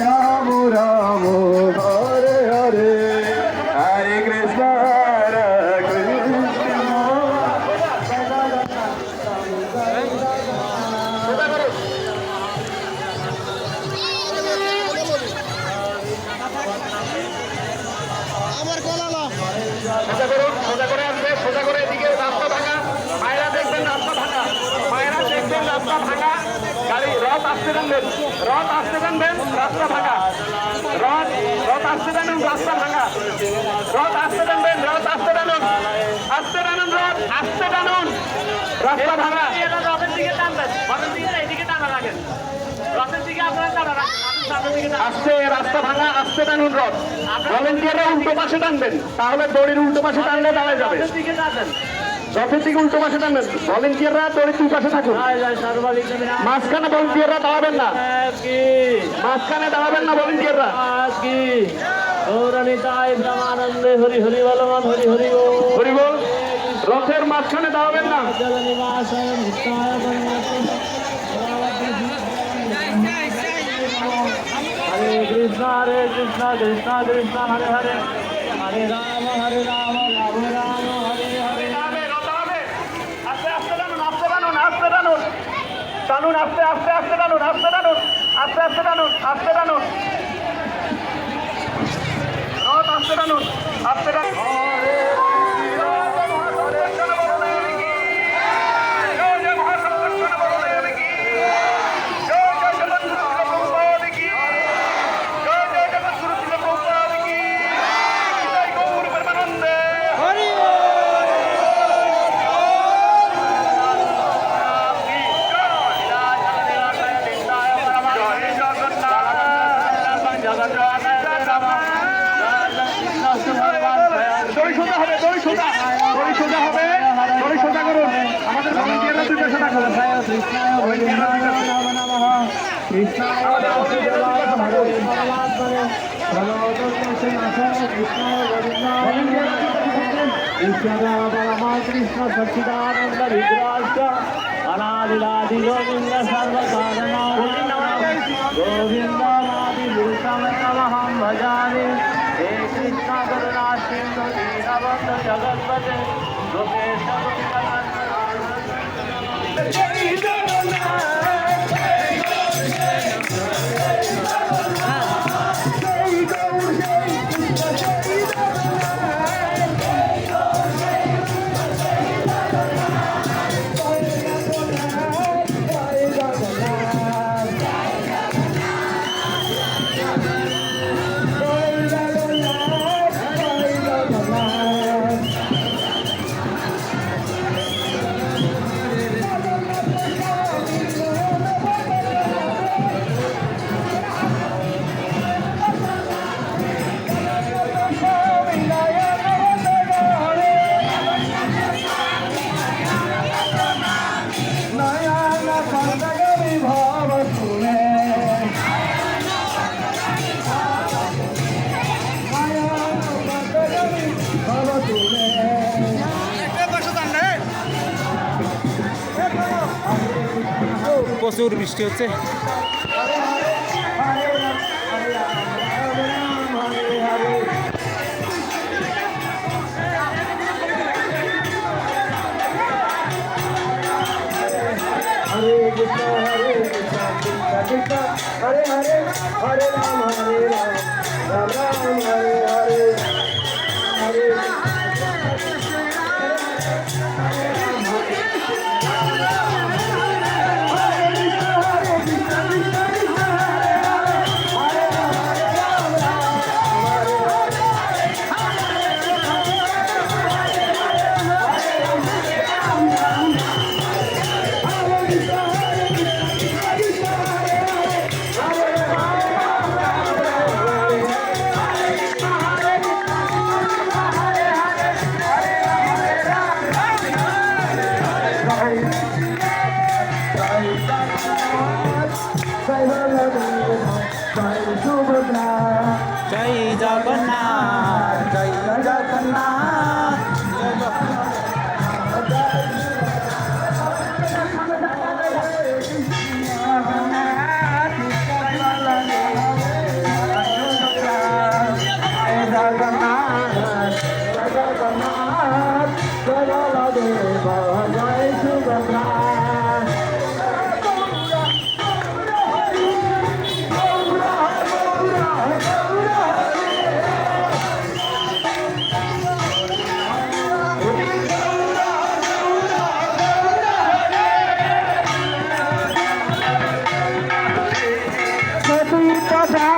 রাম রাম হরে হরে হরে কৃষ্ণ আমার গলা করে সোজা করে আসবে সোজা করে এদিকে রাস্তা ভাঙা মায়েরা দেখবেন রাস্তা ভাঙা মায়েরা দেখবেন রাস্তা ভাঙা গাড়ি রথ আসতে জানবেন রথ আসতে জানবেন রাস্তা ভাঙা। রথ রথ আসতে জানুন রাস্তা ভাঙা। রথ আসতে জানবেন রথ আসতে জানুন আসতে জানুন রথ আসতে জানুন। রাস্তা ভাঙা। রথের দিকে টানবেন রথের দিকে এইদিকে টানা রাখেন। রথের দিকে আপনারা টানা রাখেন আসতে রাস্তা ভাঙা আসতে টানুন রথ। ভলেন্টিয়াররা উল্টো পাশে টানবেন তাহলে দড়ির উল্টো পাশে টানলে দাঁড়ায় যাবে। রথের দিকে উল্টো পাশে টানবেন ভলেন্টিয়াররা দড়ির দুই পাশে থাকুন মাঝখানে ভলেন্টিয়াররা দাঁড়াবেন না। কি মাঝখানে দাঁড়াবেন না ভলেন্টিয়াররা কি গৌরণিতায় ব্রহ্মানন্দে হরি হরি হরি হরি ও হরি বল। রথের মাঝখানে দাঁড়াবেন না। হরে কৃষ্ণ হরে কৃষ্ণ কৃষ্ণ কৃষ্ণ হরে হরে। হরে রাম হরে রাম হরে হরে দাঁড়াবে, রথ দাঁড়াবে। আস্তে আস্তে টানুন আস্তে টানুন আস্তে টানুন টানুন, আস্তে আস্তে আস্তে টানুন আস্তে টানুন, আস্তে আস্তে টানুন আস্তে টানুন। আস্তে টানুন আস্তে টানুন দড়ি সোজা হবে দড়ি সোজা দড়ি সোজা হবে দড়ি সোজা করুন আমাদের ভলেন্টিয়াররা দুই পাশে থাকুন ভলেন্টিয়াররা দুই পাশে কৃষ্ণ সచ్చిদানন্দ বিগ্রাষ্ট অনাদিলাদি গোবিন্দ সর্বকারণ গোবিন্দ মাদি পুরুষমহম ভজামি হে কৃষ্ণ করুণা সিন্ধু দীনবন্ধ জগৎপতে গোপেশ প্রচুর বৃষ্টি হচ্ছে হরে কৃষ্ণ হরে কৃষ্ণ কৃষ্ণ কৃষ্ণ হরে হরে হরে রাম হরে রাম রাম রাম হরে হরে হরে জয় জগন্নাথ জয় জগন্নাথ জগন্নাথ জয় বলদেব জয় সুভদ্রা কথা